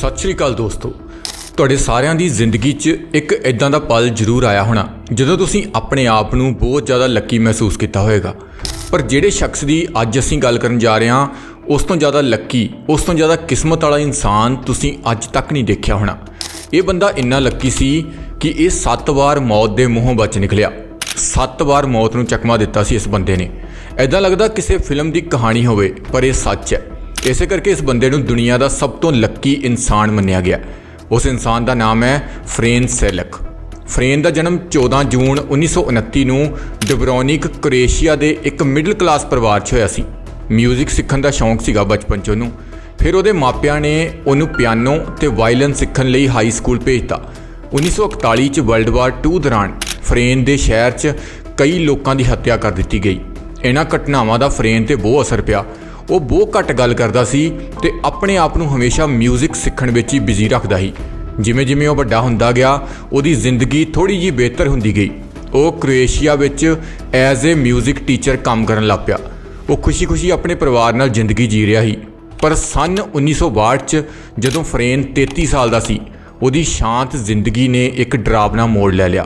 ਸਤਿ ਸ਼੍ਰੀ ਅਕਾਲ ਦੋਸਤੋ। ਤੁਹਾਡੇ ਸਾਰਿਆਂ ਦੀ ਜ਼ਿੰਦਗੀ 'ਚ ਇੱਕ ਇਦਾਂ ਦਾ ਪਲ ਜ਼ਰੂਰ ਆਇਆ ਹੋਣਾ, ਜਦੋਂ ਤੁਸੀਂ ਆਪਣੇ ਆਪ ਨੂੰ ਬਹੁਤ ਜ਼ਿਆਦਾ ਲੱਕੀ ਮਹਿਸੂਸ ਕੀਤਾ ਹੋਵੇਗਾ। ਪਰ ਜਿਹੜੇ ਸ਼ਖਸ ਦੀ ਅੱਜ ਅਸੀਂ ਗੱਲ ਕਰਨ ਜਾ ਰਹੇ ਹਾਂ, ਉਸ ਤੋਂ ਜ਼ਿਆਦਾ ਲੱਕੀ ਉਸ ਤੋਂ ਜ਼ਿਆਦਾ ਕਿਸਮਤ ਵਾਲਾ ਇਨਸਾਨ ਤੁਸੀਂ ਅੱਜ ਤੱਕ ਨਹੀਂ ਦੇਖਿਆ ਹੋਣਾ। ਇਹ ਬੰਦਾ ਇੰਨਾ ਲੱਕੀ ਸੀ ਕਿ ਇਹ 7 ਵਾਰ ਮੌਤ ਦੇ ਮੂੰਹੋਂ ਬਚ ਨਿਕਲਿਆ। 7 ਵਾਰ ਮੌਤ ਨੂੰ ਚਕਮਾ ਦਿੱਤਾ ਸੀ ਇਸ ਬੰਦੇ ਨੇ। ਐਦਾਂ ਲੱਗਦਾ ਕਿਸੇ ਫਿਲਮ ਦੀ ਕਹਾਣੀ ਹੋਵੇ, ਪਰ ਇਹ ਸੱਚ ਹੈ। ਇਸੇ ਕਰਕੇ ਇਸ ਬੰਦੇ ਨੂੰ ਦੁਨੀਆ ਦਾ ਸਭ ਤੋਂ ਲੱਕੀ ਇਨਸਾਨ ਮੰਨਿਆ ਗਿਆ। ਉਸ ਇਨਸਾਨ ਦਾ ਨਾਮ ਹੈ ਫਰੇਨ ਸੈਲਕ। ਫਰੇਨ ਦਾ ਜਨਮ 14 ਜੂਨ 1929 ਨੂੰ ਡਬਰੋਨਿਕ ਕ੍ਰੋਏਸ਼ੀਆ ਦੇ ਇੱਕ ਮਿਡਲ ਕਲਾਸ ਪਰਿਵਾਰ 'ਚ ਹੋਇਆ ਸੀ। ਮਿਊਜ਼ਿਕ ਸਿੱਖਣ ਦਾ ਸ਼ੌਂਕ ਸੀਗਾ ਬਚਪਨ 'ਚ ਉਹਨੂੰ। ਫਿਰ ਉਹਦੇ ਮਾਪਿਆਂ ਨੇ ਉਹਨੂੰ ਪਿਆਨੋ ਤੇ ਵਾਇਲਨ ਸਿੱਖਣ ਲਈ ਹਾਈ ਸਕੂਲ ਭੇਜਤਾ। 1941 ਚ ਵਰਲਡ ਵਾਰ 2 ਦੌਰਾਨ ਫਰੇਨ ਦੇ ਸ਼ਹਿਰ 'ਚ ਕਈ ਲੋਕਾਂ ਦੀ ਹੱਤਿਆ ਕਰ ਦਿੱਤੀ ਗਈ। ਇਹਨਾਂ ਘਟਨਾਵਾਂ ਦਾ ਫਰੇਨ ਤੇ ਬਹੁਤ ਅਸਰ ਪਿਆ। ਉਹ ਬਹੁਤ ਘੱਟ ਗੱਲ ਕਰਦਾ ਸੀ ਤੇ ਆਪਣੇ ਆਪ ਨੂੰ ਹਮੇਸ਼ਾ 뮤직 ਸਿੱਖਣ ਵਿੱਚ ਹੀ ਬਿਜ਼ੀ ਰੱਖਦਾ ਸੀ ਜਿਵੇਂ ਜਿਵੇਂ ਉਹ ਵੱਡਾ ਹੁੰਦਾ ਗਿਆ ਉਹਦੀ ਜ਼ਿੰਦਗੀ ਥੋੜੀ ਜਿਹੀ ਬਿਹਤਰ ਹੁੰਦੀ ਗਈ ਉਹ ਕ੍ਰੋਏਸ਼ੀਆ ਵਿੱਚ ਐਜ਼ ਅ 뮤직 ਟੀਚਰ ਕੰਮ ਕਰਨ ਲੱਗ ਪਿਆ ਉਹ ਖੁਸ਼ੀ-ਖੁਸ਼ੀ ਆਪਣੇ ਪਰਿਵਾਰ ਨਾਲ ਜ਼ਿੰਦਗੀ ਜੀ ਰਿਹਾ ਸੀ ਪਰ ਸਨ 1962 ਚ ਜਦੋਂ ਫਰੇਨ 33 ਸਾਲ ਦਾ ਸੀ ਉਹਦੀ ਸ਼ਾਂਤ ਜ਼ਿੰਦਗੀ ਨੇ ਇੱਕ ਡਰਾਵਨਾ ਮੋੜ ਲੈ ਲਿਆ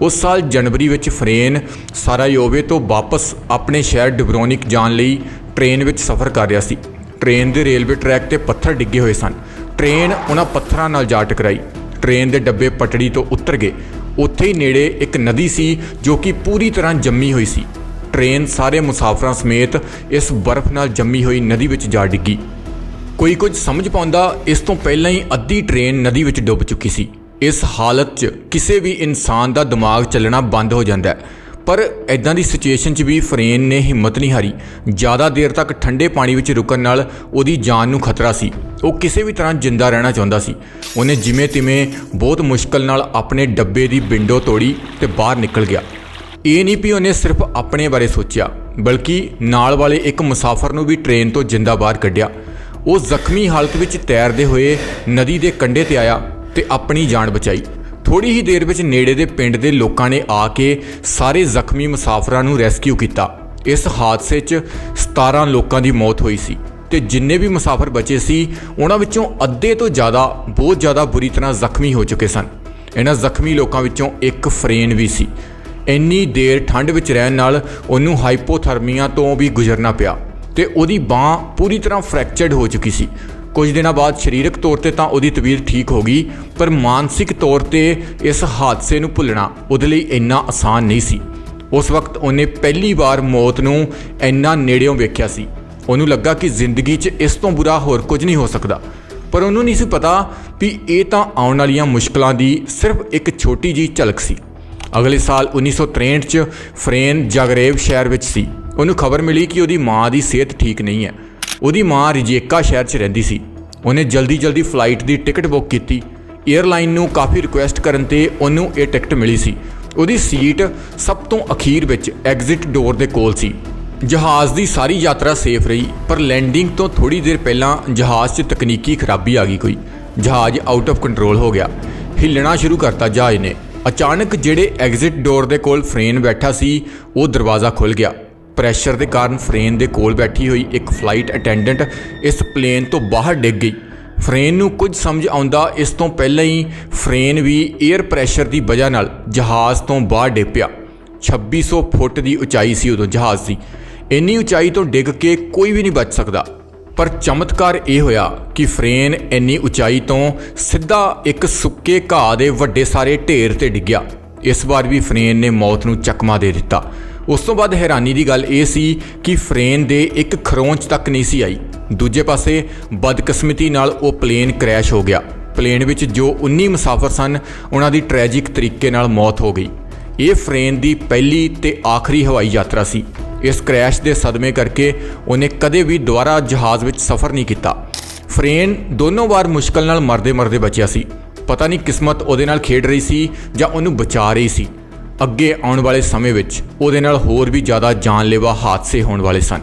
ਉਸ ਸਾਲ ਜਨਵਰੀ ਵਿੱਚ ਫਰੇਨ ਸਾਰਾਯੋਵੇ ਤੋਂ ਵਾਪਸ ਆਪਣੇ ਸ਼ਹਿਰ ਡਬਰੋਨਿਕ ਜਾਣ ਲਈ ਟ੍ਰੇਨ ਵਿੱਚ ਸਫ਼ਰ ਕਰ ਰਿਹਾ ਸੀ। ਟ੍ਰੇਨ ਦੇ ਰੇਲਵੇ ਟਰੈਕ ਤੇ ਪੱਥਰ ਡਿੱਗੇ ਹੋਏ ਸਨ। ਟ੍ਰੇਨ ਉਹਨਾਂ ਪੱਥਰਾਂ ਨਾਲ ਜਾ ਟਕਰਾਈ। ਟ੍ਰੇਨ ਦੇ ਡੱਬੇ ਪਟੜੀ ਤੋਂ ਉਤਰ ਗਏ। ਉੱਥੇ ਹੀ ਨੇੜੇ ਇੱਕ ਨਦੀ ਸੀ ਜੋ ਕਿ ਪੂਰੀ ਤਰ੍ਹਾਂ ਜੰਮੀ ਹੋਈ ਸੀ। ਟ੍ਰੇਨ ਸਾਰੇ ਮੁਸਾਫਰਾਂ ਸਮੇਤ ਇਸ ਬਰਫ਼ ਨਾਲ ਜੰਮੀ ਹੋਈ ਨਦੀ ਵਿੱਚ ਜਾ ਡਿੱਗੀ। ਕੋਈ ਕੁਝ ਸਮਝ ਪਾਉਂਦਾ, ਇਸ ਤੋਂ ਪਹਿਲਾਂ ਹੀ ਅੱਧੀ ਟ੍ਰੇਨ ਨਦੀ ਵਿੱਚ ਡੁੱਬ ਚੁੱਕੀ ਸੀ। ਇਸ ਹਾਲਤ 'ਚ ਕਿਸੇ ਵੀ ਇਨਸਾਨ ਦਾ ਦਿਮਾਗ ਚੱਲਣਾ ਬੰਦ ਹੋ ਜਾਂਦਾ ਹੈ। ਪਰ ਐਦਾਂ ਦੀ ਸਿਚੁਏਸ਼ਨ 'ਚ ਵੀ ਫਰੇਨ ਨੇ ਹਿੰਮਤ ਨਹੀਂ ਹਾਰੀ। ਜ਼ਿਆਦਾ ਦੇਰ ਤੱਕ ਠੰਡੇ ਪਾਣੀ ਵਿੱਚ ਰੁਕਣ ਨਾਲ ਉਹਦੀ ਜਾਨ ਨੂੰ ਖਤਰਾ ਸੀ। ਉਹ ਕਿਸੇ ਵੀ ਤਰ੍ਹਾਂ ਜਿੰਦਾ ਰਹਿਣਾ ਚਾਹੁੰਦਾ ਸੀ। ਉਹਨੇ ਜਿਵੇਂ ਤਿਵੇਂ ਬਹੁਤ ਮੁਸ਼ਕਲ ਨਾਲ ਆਪਣੇ ਡੱਬੇ ਦੀ ਵਿੰਡੋ ਤੋੜੀ ਤੇ ਬਾਹਰ ਨਿਕਲ ਗਿਆ। ਇਹ ਨਹੀਂ ਵੀ ਉਹਨੇ ਸਿਰਫ ਆਪਣੇ ਬਾਰੇ ਸੋਚਿਆ, ਬਲਕਿ ਨਾਲ ਵਾਲੇ ਇੱਕ ਮੁਸਾਫਰ ਨੂੰ ਵੀ ਟ੍ਰੇਨ ਤੋਂ ਜਿੰਦਾ ਬਾਹਰ ਕੱਢਿਆ। ਉਹ ਜ਼ਖਮੀ ਹਾਲਤ ਵਿੱਚ ਤੈਰਦੇ ਹੋਏ ਨਦੀ ਦੇ ਕੰਢੇ ਤੇ ਆਇਆ ਤੇ ਆਪਣੀ ਜਾਨ ਬਚਾਈ। ਥੋੜੀ ਹੀ ਦੇਰ ਵਿੱਚ ਨੇੜੇ ਦੇ ਪਿੰਡ ਦੇ ਲੋਕਾਂ ਨੇ ਆ ਕੇ ਸਾਰੇ ਜ਼ਖਮੀ ਮੁਸਾਫਰਾਂ ਨੂੰ ਰੈਸਕਿਊ ਕੀਤਾ। ਇਸ ਹਾਦਸੇ 'ਚ 17 ਲੋਕਾਂ ਦੀ ਮੌਤ ਹੋਈ ਸੀ ਤੇ ਜਿੰਨੇ ਵੀ ਮੁਸਾਫਰ ਬਚੇ ਸੀ, ਉਹਨਾਂ ਵਿੱਚੋਂ ਅੱਧੇ ਤੋਂ ਜ਼ਿਆਦਾ ਬਹੁਤ ਜ਼ਿਆਦਾ ਬੁਰੀ ਤਰ੍ਹਾਂ ਜ਼ਖਮੀ ਹੋ ਚੁੱਕੇ ਸਨ। ਇਹਨਾਂ ਜ਼ਖਮੀ ਲੋਕਾਂ ਵਿੱਚੋਂ ਇੱਕ ਫਰੇਨ ਵੀ ਸੀ। ਇੰਨੀ ਦੇਰ ਠੰਡ ਵਿੱਚ ਰਹਿਣ ਨਾਲ ਉਹਨੂੰ ਹਾਈਪੋਥਰਮੀਆ ਤੋਂ ਵੀ ਗੁਜ਼ਰਨਾ ਪਿਆ ਤੇ ਉਹਦੀ ਬਾਹ ਪੂਰੀ ਤਰ੍ਹਾਂ ਫ੍ਰੈਕਚਰਡ ਹੋ ਚੁੱਕੀ ਸੀ। ਕੁਝ ਦਿਨਾਂ ਬਾਅਦ ਸਰੀਰਕ ਤੌਰ ਤੇ ਤਾਂ ਉਹਦੀ ਤਬੀਅਤ ਠੀਕ ਹੋ ਗਈ, ਪਰ ਮਾਨਸਿਕ ਤੌਰ ਤੇ ਇਸ ਹਾਦਸੇ ਨੂੰ ਭੁੱਲਣਾ ਉਹਦੇ ਲਈ ਇੰਨਾ ਆਸਾਨ ਨਹੀਂ ਸੀ। ਉਸ ਵਕਤ ਉਹਨੇ ਪਹਿਲੀ ਵਾਰ ਮੌਤ ਨੂੰ ਇੰਨਾ ਨੇੜਿਓਂ ਵੇਖਿਆ ਸੀ। ਉਹਨੂੰ ਲੱਗਾ ਕਿ ਜ਼ਿੰਦਗੀ 'ਚ ਇਸ ਤੋਂ ਬੁਰਾ ਹੋਰ ਕੁਝ ਨਹੀਂ ਹੋ ਸਕਦਾ। ਪਰ ਉਹਨੂੰ ਨਹੀਂ ਸੀ ਪਤਾ ਵੀ ਇਹ ਤਾਂ ਆਉਣ ਵਾਲੀਆਂ ਮੁਸ਼ਕਲਾਂ ਦੀ ਸਿਰਫ ਇੱਕ ਛੋਟੀ ਜੀ ਝਲਕ ਸੀ। ਅਗਲੇ ਸਾਲ 1963 ਚ ਫਰੇਨ ਜਾਗਰੇਵ ਸ਼ਹਿਰ ਵਿੱਚ ਸੀ। ਉਹਨੂੰ ਖਬਰ ਮਿਲੀ ਕਿ ਉਹਦੀ ਮਾਂ ਦੀ ਸਿਹਤ ਠੀਕ ਨਹੀਂ ਹੈ। ਉਹਦੀ ਮਾਂ ਰਿਜੇਕਾ ਸ਼ਹਿਰ 'ਚ ਰਹਿੰਦੀ ਸੀ। ਉਹਨੇ ਜਲਦੀ-ਜਲਦੀ ਫਲਾਈਟ ਦੀ ਟਿਕਟ ਬੁੱਕ ਕੀਤੀ। 에ਅਰਲਾਈਨ ਨੂੰ ਕਾਫੀ ਰਿਕੁਐਸਟ ਕਰਨ ਤੇ ਉਹਨੂੰ ਇਹ ਟਿਕਟ ਮਿਲੀ ਸੀ। ਉਹਦੀ ਸੀਟ ਸਭ ਤੋਂ ਅਖੀਰ ਵਿੱਚ ਐਗਜ਼ਿਟ ਡੋਰ ਦੇ ਕੋਲ ਸੀ। ਜਹਾਜ਼ ਦੀ ਸਾਰੀ ਯਾਤਰਾ ਸੇਫ ਰਹੀ, ਪਰ ਲੈਂਡਿੰਗ ਤੋਂ ਥੋੜੀ ਦੇਰ ਪਹਿਲਾਂ ਜਹਾਜ਼ 'ਚ ਤਕਨੀਕੀ ਖਰਾਬੀ ਆ ਗਈ ਕੋਈ। ਜਹਾਜ਼ ਆਊਟ ਆਫ ਕੰਟਰੋਲ ਹੋ ਗਿਆ। ਹਿੱਲਣਾ ਸ਼ੁਰੂ ਕਰਤਾ ਜਹਾਜ਼ ਨੇ। ਅਚਾਨਕ ਜਿਹੜੇ ਐਗਜ਼ਿਟ ਡੋਰ ਦੇ ਕੋਲ ਫਰੇਨ ਬੈਠਾ ਸੀ, ਉਹ ਦਰਵਾਜ਼ਾ ਖੁੱਲ ਗਿਆ। ਪ੍ਰੈਸ਼ਰ ਦੇ ਕਾਰਨ ਫਰੇਨ ਦੇ ਕੋਲ ਬੈਠੀ ਹੋਈ ਇੱਕ ਫਲਾਈਟ ਅਟੈਂਡੈਂਟ ਇਸ ਪਲੇਨ ਤੋਂ ਬਾਹਰ ਡਿੱਗ ਗਈ। ਫਰੇਨ ਨੂੰ ਕੁਝ ਸਮਝ ਆਉਂਦਾ ਇਸ ਤੋਂ ਪਹਿਲਾਂ ਹੀ ਫਰੇਨ ਵੀ 에ਅਰ ਪ੍ਰੈਸ਼ਰ ਦੀ ਵਜ੍ਹਾ ਨਾਲ ਜਹਾਜ਼ ਤੋਂ ਬਾਹਰ ਡਿੱਗ ਪਿਆ। 2600 ਫੁੱਟ ਦੀ ਉਚਾਈ ਸੀ ਉਦੋਂ ਜਹਾਜ਼ ਦੀ। ਇੰਨੀ ਉਚਾਈ ਤੋਂ ਡਿੱਗ ਕੇ ਕੋਈ ਵੀ ਨਹੀਂ ਬਚ ਸਕਦਾ। ਪਰ ਚਮਤਕਾਰ ਇਹ ਹੋਇਆ ਕਿ ਫਰੇਨ ਇੰਨੀ ਉਚਾਈ ਤੋਂ ਸਿੱਧਾ ਇੱਕ ਸੁੱਕੇ ਘਾਹ ਦੇ ਵੱਡੇ ਸਾਰੇ ਢੇਰ ਤੇ ਡਿੱਗਿਆ ਇਸ ਵਾਰ ਵੀ ਫਰੇਨ ਨੇ ਮੌਤ ਨੂੰ ਚਕਮਾ ਦੇ ਦਿੱਤਾ। ਉਸ ਤੋਂ ਬਾਅਦ ਹੈਰਾਨੀ ਦੀ ਗੱਲ ਇਹ ਸੀ ਕਿ ਫਰੇਨ ਦੇ ਇੱਕ ਖਰੋਂਚ ਤੱਕ ਨਹੀਂ ਸੀ ਆਈ। ਦੂਜੇ ਪਾਸੇ ਬਦਕਿਸਮਤੀ ਨਾਲ ਉਹ ਪਲੇਨ ਕ੍ਰੈਸ਼ ਹੋ ਗਿਆ। ਪਲੇਨ ਵਿੱਚ ਜੋ 19 ਮੁਸਾਫਰ ਸਨ, ਉਹਨਾਂ ਦੀ ਟ੍ਰੈਜਿਕ ਤਰੀਕੇ ਨਾਲ ਮੌਤ ਹੋ ਗਈ। ਇਹ ਫਰੇਨ ਦੀ ਪਹਿਲੀ ਤੇ ਆਖਰੀ ਹਵਾਈ ਯਾਤਰਾ ਸੀ। ਇਸ ਕ੍ਰੈਸ਼ ਦੇ ਸਦਮੇ ਕਰਕੇ ਉਹਨੇ ਕਦੇ ਵੀ ਦੁਬਾਰਾ ਜਹਾਜ਼ ਵਿੱਚ ਸਫ਼ਰ ਨਹੀਂ ਕੀਤਾ। ਫਰੇਨ ਦੋਨੋਂ ਵਾਰ ਮੁਸ਼ਕਲ ਨਾਲ ਮਰਦੇ ਮਰਦੇ ਬਚਿਆ ਸੀ। ਪਤਾ ਨਹੀਂ ਕਿਸਮਤ ਉਹਦੇ ਨਾਲ ਖੇਡ ਰਹੀ ਸੀ ਜਾਂ ਉਹਨੂੰ ਬਚਾ ਰਹੀ ਸੀ। ਅੱਗੇ ਆਉਣ ਵਾਲੇ ਸਮੇਂ ਵਿੱਚ ਉਹਦੇ ਨਾਲ ਹੋਰ ਵੀ ਜ਼ਿਆਦਾ ਜਾਨਲੇਵਾ ਹਾਦਸੇ ਹੋਣ ਵਾਲੇ ਸਨ।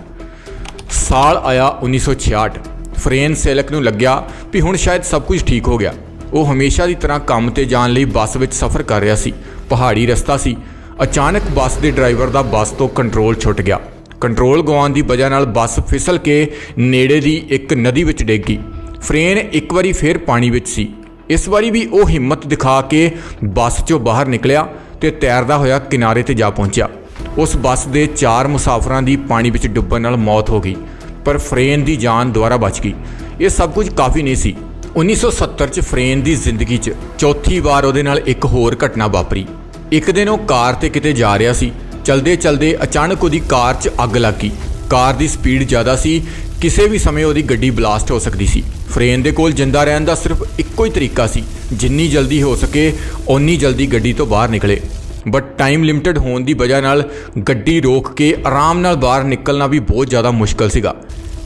ਸਾਲ ਆਇਆ 1966 ਫਰੇਨ ਸੇਲਕ ਨੂੰ ਲੱਗਿਆ ਵੀ ਹੁਣ ਸ਼ਾਇਦ ਸਭ ਕੁਝ ਠੀਕ ਹੋ ਗਿਆ। ਉਹ ਹਮੇਸ਼ਾ ਦੀ ਤਰ੍ਹਾਂ ਕੰਮ ਤੇ ਜਾਣ ਲਈ ਬੱਸ ਵਿੱਚ ਸਫ਼ਰ ਕਰ ਰਿਹਾ ਸੀ। ਪਹਾੜੀ ਰਸਤਾ ਸੀ। ਅਚਾਨਕ ਬੱਸ ਦੇ ਡਰਾਈਵਰ ਦਾ ਬੱਸ ਤੋਂ ਕੰਟਰੋਲ ਛੁੱਟ ਗਿਆ। ਕੰਟਰੋਲ ਗਵਾਉਣ ਦੀ ਵਜ੍ਹਾ ਨਾਲ ਬੱਸ ਫਿਸਲ ਕੇ ਨੇੜੇ ਦੀ ਇੱਕ ਨਦੀ ਵਿੱਚ ਡਿੱਗ ਗਈ। ਫਰੇਨ ਇੱਕ ਵਾਰੀ ਫੇਰ ਪਾਣੀ ਵਿੱਚ ਸੀ। ਇਸ ਵਾਰੀ ਵੀ ਉਹ ਹਿੰਮਤ ਦਿਖਾ ਕੇ ਬੱਸ 'ਚੋਂ ਬਾਹਰ ਨਿਕਲਿਆ। ਤੇ ਤੈਰਦਾ ਹੋਇਆ ਕਿਨਾਰੇ ਤੇ ਜਾ ਪਹੁੰਚਿਆ। ਉਸ ਬੱਸ ਦੇ ਚਾਰ ਮੁਸਾਫਰਾਂ ਦੀ ਪਾਣੀ ਵਿੱਚ ਡੁੱਬਣ ਨਾਲ ਮੌਤ ਹੋ ਗਈ, ਪਰ ਫਰੇਨ ਦੀ ਜਾਨ ਦੁਆਰਾ ਬਚ ਗਈ। ਇਹ ਸਭ ਕੁਝ ਕਾਫੀ ਨਹੀਂ ਸੀ। 1970 ਚ ਫਰੇਨ ਦੀ ਜ਼ਿੰਦਗੀ 'ਚ ਚੌਥੀ ਵਾਰ ਉਹਦੇ ਨਾਲ ਇੱਕ ਹੋਰ ਘਟਨਾ ਵਾਪਰੀ। ਇੱਕ ਦਿਨ ਉਹ ਕਾਰ ਤੇ ਕਿਤੇ ਜਾ ਰਿਹਾ ਸੀ। ਚਲਦੇ ਚਲਦੇ ਅਚਾਨਕ ਉਹਦੀ ਕਾਰ 'ਚ ਅੱਗ ਲੱਗ ਗਈ। ਕਾਰ ਦੀ ਸਪੀਡ ਜ਼ਿਆਦਾ ਸੀ। ਕਿਸੇ ਵੀ ਸਮੇਂ ਉਹਦੀ ਗੱਡੀ ਬਲਾਸਟ ਹੋ ਸਕਦੀ ਸੀ। ਫਰੇਨ ਦੇ ਕੋਲ ਜਿੰਦਾ ਰਹਿਣ ਦਾ ਸਿਰਫ ਇੱਕੋ ਹੀ ਤਰੀਕਾ ਸੀ, ਜਿੰਨੀ ਜਲਦੀ ਹੋ ਸਕੇ, ਓਨੀ ਜਲਦੀ ਗੱਡੀ ਤੋਂ ਬਾਹਰ ਨਿਕਲੇ। ਬਟ ਟਾਈਮ ਲਿਮਟਿਡ ਹੋਣ ਦੀ ਵਜ੍ਹਾ ਨਾਲ ਗੱਡੀ ਰੋਕ ਕੇ ਆਰਾਮ ਨਾਲ ਬਾਹਰ ਨਿਕਲਣਾ ਵੀ ਬਹੁਤ ਜ਼ਿਆਦਾ ਮੁਸ਼ਕਲ ਸੀਗਾ।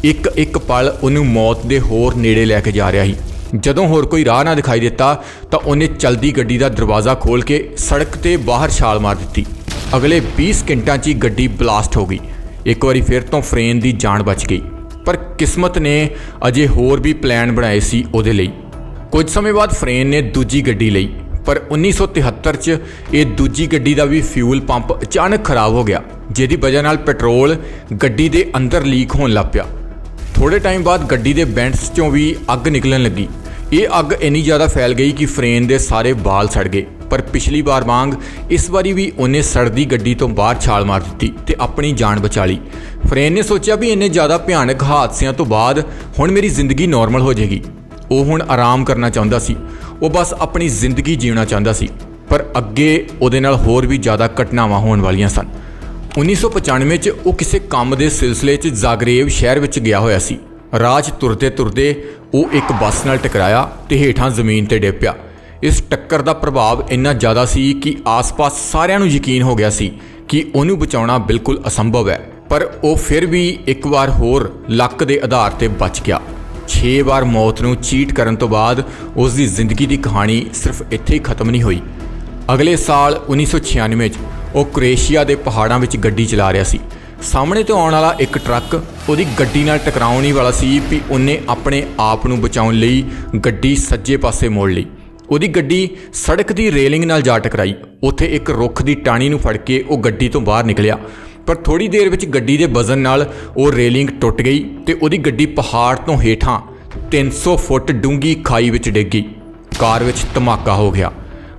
ਇੱਕ ਇੱਕ ਪਲ ਉਹਨੂੰ ਮੌਤ ਦੇ ਹੋਰ ਨੇੜੇ ਲੈ ਕੇ ਜਾ ਰਿਹਾ ਸੀ। ਜਦੋਂ ਹੋਰ ਕੋਈ ਰਾਹ ਨਾ ਦਿਖਾਈ ਦਿੱਤਾ, ਤਾਂ ਉਹਨੇ ਚਲਦੀ ਗੱਡੀ ਦਾ ਦਰਵਾਜ਼ਾ ਖੋਲ੍ਹ ਕੇ ਸੜਕ ਤੇ ਬਾਹਰ ਛਾਲ ਮਾਰ ਦਿੱਤੀ। ਅਗਲੇ 20 ਸਕਿੰਟਾਂ 'ਚ ਹੀ ਗੱਡੀ ਬਲਾਸਟ ਹੋ ਗਈ। ਇੱਕ ਵਾਰੀ ਫਿਰ ਤੋਂ ਫਰੇਨ ਦੀ ਜਾਨ ਬਚ ਗਈ। ਪਰ ਕਿਸਮਤ ਨੇ ਅਜੇ ਹੋਰ ਵੀ ਪਲਾਨ ਬਣਾਏ ਸੀ ਉਹਦੇ ਲਈ। ਕੁਝ ਸਮੇਂ ਬਾਅਦ ਫਰੇਨ ਨੇ ਦੂਜੀ ਗੱਡੀ ਲਈ, ਪਰ 1973 ਚ ਇਹ ਦੂਜੀ ਗੱਡੀ ਦਾ ਵੀ ਫਿਊਲ ਪੰਪ ਅਚਾਨਕ ਖਰਾਬ ਹੋ ਗਿਆ, ਜਿਹਦੀ ਵਜ੍ਹਾ ਨਾਲ ਪੈਟਰੋਲ ਗੱਡੀ ਦੇ ਅੰਦਰ ਲੀਕ ਹੋਣ ਲੱਗ ਪਿਆ। ਥੋੜੇ ਟਾਈਮ ਬਾਅਦ ਗੱਡੀ ਦੇ ਬੈਂਟਸ ਚੋਂ ਵੀ ਅੱਗ ਨਿਕਲਣ ਲੱਗੀ। ਇਹ ਅੱਗ ਇੰਨੀ ਜ਼ਿਆਦਾ ਫੈਲ ਗਈ ਕਿ ਫਰੇਨ ਦੇ ਸਾਰੇ ਬਾਲ ਸੜ ਗਏ। ਪਰ ਪਿਛਲੀ ਵਾਰ ਵਾਂਗ ਇਸ ਵਾਰੀ ਵੀ ਉਹਨੇ ਸੜਦੀ ਗੱਡੀ ਤੋਂ ਬਾਹਰ ਛਾਲ ਮਾਰ ਦਿੱਤੀ ਤੇ ਆਪਣੀ ਜਾਨ ਬਚਾ ਲਈ। ਫਰੇਨ ਨੇ ਸੋਚਿਆ ਵੀ ਇੰਨੇ ਜ਼ਿਆਦਾ ਭਿਆਨਕ ਹਾਦਸਿਆਂ ਤੋਂ ਬਾਅਦ ਹੁਣ ਮੇਰੀ ਜ਼ਿੰਦਗੀ ਨਾਰਮਲ ਹੋ ਜਾਏਗੀ। ਉਹ ਹੁਣ ਆਰਾਮ ਕਰਨਾ ਚਾਹੁੰਦਾ ਸੀ। ਉਹ ਬਸ ਆਪਣੀ ਜ਼ਿੰਦਗੀ ਜੀਉਣਾ ਚਾਹੁੰਦਾ ਸੀ। ਪਰ ਅੱਗੇ ਉਹਦੇ ਨਾਲ ਹੋਰ ਵੀ ਜ਼ਿਆਦਾ ਘਟਨਾਵਾਂ ਹੋਣ ਵਾਲੀਆਂ ਸਨ। 1995 ਚ ਉਹ ਕਿਸੇ ਕੰਮ ਦੇ ਸਿਲਸਿਲੇ 'ਚ ਜ਼ਾਗਰੇਬ ਸ਼ਹਿਰ ਵਿੱਚ ਗਿਆ ਹੋਇਆ ਸੀ। ਰਾਜ ਤੁਰਦੇ ਤੁਰਦੇ ਉਹ ਇੱਕ ਬੱਸ ਨਾਲ ਟਕਰਾਇਆ ਤੇ ਹੇਠਾਂ ਜ਼ਮੀਨ ਤੇ ਡਿੱਗ ਪਿਆ। ਇਸ ਟੱਕਰ ਦਾ ਪ੍ਰਭਾਵ ਇੰਨਾ ਜ਼ਿਆਦਾ ਸੀ ਕਿ ਆਸ-ਪਾਸ ਸਾਰਿਆਂ ਨੂੰ ਯਕੀਨ ਹੋ ਗਿਆ ਸੀ ਕਿ ਉਹਨੂੰ ਬਚਾਉਣਾ ਬਿਲਕੁਲ ਅਸੰਭਵ ਹੈ। ਪਰ ਉਹ ਫਿਰ ਵੀ ਇੱਕ ਵਾਰ ਹੋਰ ਲੱਕ ਦੇ ਆਧਾਰ ਤੇ ਬਚ ਗਿਆ। 6 ਵਾਰ ਮੌਤ ਨੂੰ ਚੀਟ ਕਰਨ ਤੋਂ ਬਾਅਦ ਉਸ ਦੀ ਜ਼ਿੰਦਗੀ ਦੀ ਕਹਾਣੀ ਸਿਰਫ ਇੱਥੇ ਹੀ ਖਤਮ ਨਹੀਂ ਹੋਈ। ਅਗਲੇ ਸਾਲ 1996 'ਚ ਉਹ ਕ੍ਰੋਏਸ਼ੀਆ ਦੇ ਪਹਾੜਾਂ ਵਿੱਚ ਗੱਡੀ ਚਲਾ ਰਿਹਾ ਸੀ। ਸਾਹਮਣੇ ਤੋਂ ਆਉਣ ਵਾਲਾ ਇੱਕ ਟਰੱਕ ਉਹਦੀ ਗੱਡੀ ਨਾਲ ਟਕਰਾਉਣ ਹੀ ਵਾਲਾ ਸੀ ਵੀ ਉਹਨੇ ਆਪਣੇ ਆਪ ਨੂੰ ਬਚਾਉਣ ਲਈ ਗੱਡੀ ਸੱਜੇ ਪਾਸੇ ਮੋੜ ਲਈ। ਉਹਦੀ ਗੱਡੀ ਸੜਕ ਦੀ ਰੇਲਿੰਗ ਨਾਲ ਜਾ ਟਕਰਾਈ। ਉੱਥੇ ਇੱਕ ਰੁੱਖ ਦੀ ਟਾਣੀ ਨੂੰ ਫੜ ਕੇ ਉਹ ਗੱਡੀ ਤੋਂ ਬਾਹਰ ਨਿਕਲਿਆ। ਪਰ ਥੋੜੀ ਦੇਰ ਵਿੱਚ ਗੱਡੀ ਦੇ ਵਜ਼ਨ ਨਾਲ ਉਹ ਰੇਲਿੰਗ ਟੁੱਟ ਗਈ ਤੇ ਉਹਦੀ ਗੱਡੀ ਪਹਾੜ ਤੋਂ ਹੇਠਾਂ 300 ਫੁੱਟ ਡੂੰਗੀ ਖਾਈ ਵਿੱਚ ਡਿੱਗ ਗਈ। ਕਾਰ ਵਿੱਚ ਧਮਾਕਾ ਹੋ ਗਿਆ।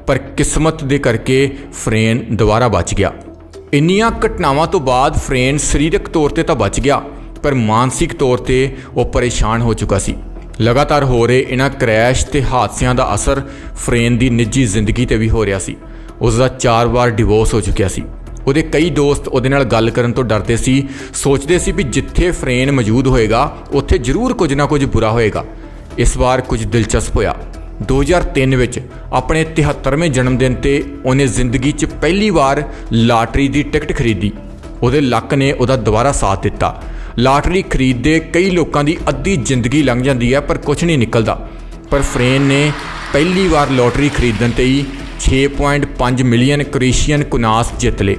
ਪਰ ਕਿਸਮਤ ਦੇ ਕਰਕੇ ਫਰੇਨ ਦੁਬਾਰਾ ਬਚ ਗਿਆ। ਇੰਨੀਆਂ ਘਟਨਾਵਾਂ ਤੋਂ ਬਾਅਦ ਫਰੇਨ ਸਰੀਰਕ ਤੌਰ ਤੇ ਤਾਂ ਬਚ ਗਿਆ, ਪਰ ਮਾਨਸਿਕ ਤੌਰ ਤੇ ਉਹ ਪਰੇਸ਼ਾਨ ਹੋ ਚੁੱਕਾ ਸੀ। ਲਗਾਤਾਰ ਹੋ ਰਹੇ ਇਹਨਾਂ ਕ੍ਰੈਸ਼ ਤੇ ਹਾਦਸਿਆਂ ਦਾ ਅਸਰ ਫਰੇਨ ਦੀ ਨਿੱਜੀ ਜ਼ਿੰਦਗੀ ਤੇ ਵੀ ਹੋ ਰਿਹਾ ਸੀ। ਉਸ ਦਾ ਚਾਰ ਵਾਰ ਡਿਵੋਰਸ ਹੋ ਚੁੱਕਿਆ ਸੀ। ਉਹਦੇ ਕਈ ਦੋਸਤ ਉਹਦੇ ਨਾਲ ਗੱਲ ਕਰਨ ਤੋਂ ਡਰਦੇ ਸੀ। ਸੋਚਦੇ ਸੀ ਵੀ ਜਿੱਥੇ ਫਰੇਨ ਮੌਜੂਦ ਹੋਏਗਾ, ਉੱਥੇ ਜ਼ਰੂਰ ਕੁਝ ਨਾ ਕੁਝ ਬੁਰਾ ਹੋਏਗਾ। ਇਸ ਵਾਰ ਕੁਝ ਦਿਲਚਸਪ ਹੋਇਆ। 2003 ਵਿੱਚ ਆਪਣੇ 73ਵੇਂ ਜਨਮ ਦਿਨ ਤੇ ਉਹਨੇ ਜ਼ਿੰਦਗੀ 'ਚ ਪਹਿਲੀ ਵਾਰ ਲਾਟਰੀ ਦੀ ਟਿਕਟ ਖਰੀਦੀ। ਉਹਦੇ ਲੱਕ ਨੇ ਉਹਦਾ ਦੁਬਾਰਾ ਸਾਥ ਦਿੱਤਾ। ਲਾਟਰੀ ਖਰੀਦਦੇ ਕਈ ਲੋਕਾਂ ਦੀ ਅੱਧੀ ਜ਼ਿੰਦਗੀ ਲੰਘ ਜਾਂਦੀ ਹੈ, ਪਰ ਕੁਝ ਨਹੀਂ ਨਿਕਲਦਾ। ਪਰ ਫਰੇਨ ਨੇ ਪਹਿਲੀ ਵਾਰ ਲੋਟਰੀ ਖਰੀਦਣ ਤੇ ਹੀ 6.5 ਮਿਲੀਅਨ ਕ੍ਰੋਏਸ਼ੀਅਨ ਕੁਨਾਸ ਜਿੱਤ ਲਏ।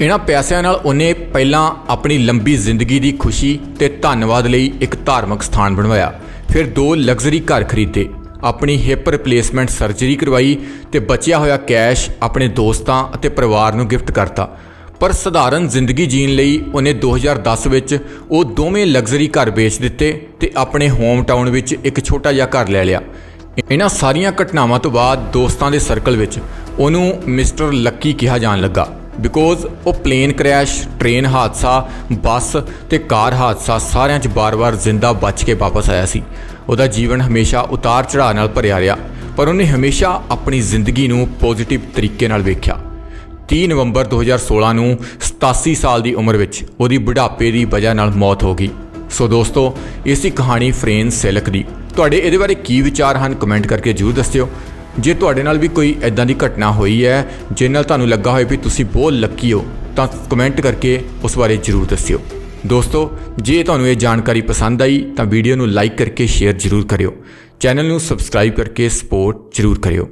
ਇਹਨਾਂ ਪੈਸਿਆਂ ਨਾਲ ਉਹਨੇ ਪਹਿਲਾਂ ਆਪਣੀ ਲੰਬੀ ਜ਼ਿੰਦਗੀ ਦੀ ਖੁਸ਼ੀ ਤੇ ਧੰਨਵਾਦ ਲਈ ਇੱਕ ਧਾਰਮਿਕ ਸਥਾਨ ਬਣਵਾਇਆ। ਫਿਰ ਦੋ ਲਗਜ਼ਰੀ ਘਰ ਖਰੀਦੇ, ਆਪਣੀ ਹਿਪ ਰਿਪਲੇਸਮੈਂਟ ਸਰਜਰੀ ਕਰਵਾਈ ਤੇ ਬਚਿਆ ਹੋਇਆ ਕੈਸ਼ ਆਪਣੇ ਦੋਸਤਾਂ ਅਤੇ ਪਰਿਵਾਰ ਨੂੰ ਗਿਫਟ ਕਰਤਾ। ਪਰ ਸਧਾਰਨ ਜ਼ਿੰਦਗੀ ਜੀਣ ਲਈ ਉਹਨੇ 2010 ਵਿੱਚ ਉਹ ਦੋਵੇਂ ਲਗਜ਼ਰੀ ਘਰ ਵੇਚ ਦਿੱਤੇ ਤੇ ਆਪਣੇ ਹੋਮ ਟਾਊਨ ਵਿੱਚ ਇੱਕ ਛੋਟਾ ਜਿਹਾ ਘਰ ਲੈ ਲਿਆ। ਇਹਨਾਂ ਸਾਰੀਆਂ ਘਟਨਾਵਾਂ ਤੋਂ ਬਾਅਦ ਦੋਸਤਾਂ ਦੇ ਸਰਕਲ ਵਿੱਚ ਉਹਨੂੰ ਮਿਸਟਰ ਲੱਕੀ ਕਿਹਾ ਜਾਣ ਲੱਗਾ। ਬਿਕੋਜ਼ ਉਹ ਪਲੇਨ ਕ੍ਰੈਸ਼ ਟ੍ਰੇਨ ਹਾਦਸਾ, ਬੱਸ ਤੇ ਕਾਰ ਹਾਦਸਾ ਸਾਰਿਆਂ 'ਚ ਬਾਰ-ਬਾਰ ਜ਼ਿੰਦਾ ਬਚ ਕੇ ਵਾਪਸ ਆਇਆ ਸੀ। ਉਹਦਾ ਜੀਵਨ ਹਮੇਸ਼ਾ ਉਤਾਰ ਚੜਾਅ ਨਾਲ ਭਰਿਆ ਰਿਹਾ, ਪਰ ਉਹਨੇ ਹਮੇਸ਼ਾ ਆਪਣੀ ਜ਼ਿੰਦਗੀ ਨੂੰ ਪੋਜ਼ਿਟਿਵ ਤਰੀਕੇ ਨਾਲ ਵੇਖਿਆ। 30 ਨਵੰਬਰ 2016 ਨੂੰ 87 ਸਾਲ ਦੀ ਉਮਰ ਵਿੱਚ ਉਹਦੀ ਬੁਢਾਪੇ ਦੀ ਵਜ੍ਹਾ ਨਾਲ ਮੌਤ ਹੋ ਗਈ। ਸੋ ਦੋਸਤੋ, ਇਸੀ ਕਹਾਣੀ ਫਰੇਨ ਸੈਲਕ ਦੀ। ਤੁਹਾਡੇ ਇਹਦੇ ਬਾਰੇ ਕੀ ਵਿਚਾਰ ਹਨ ਕਮੈਂਟ ਕਰਕੇ ਜਰੂਰ ਦੱਸਿਓ। ਜੇ ਤੁਹਾਡੇ ਨਾਲ ਵੀ ਕੋਈ ਐਦਾਂ ਦੀ ਘਟਨਾ ਹੋਈ ਹੈ, ਜਿਸ ਨਾਲ ਤੁਹਾਨੂੰ ਲੱਗਾ ਹੋਵੇ ਵੀ ਤੁਸੀਂ ਬਹੁਤ ਲੱਕੀ ਹੋ, ਤਾਂ ਕਮੈਂਟ ਕਰਕੇ ਉਸ ਬਾਰੇ ਜਰੂਰ ਦੱਸਿਓ। ਦੋਸਤੋ, ਜੇ ਤੁਹਾਨੂੰ ਇਹ ਜਾਣਕਾਰੀ ਪਸੰਦ ਆਈ, ਤਾਂ ਵੀਡੀਓ ਨੂੰ ਲਾਈਕ ਕਰਕੇ ਸ਼ੇਅਰ ਜਰੂਰ ਕਰਿਓ। ਚੈਨਲ ਨੂੰ ਸਬਸਕ੍ਰਾਈਬ ਕਰਕੇ ਸਪੋਰਟ ਜਰੂਰ ਕਰਿਓ।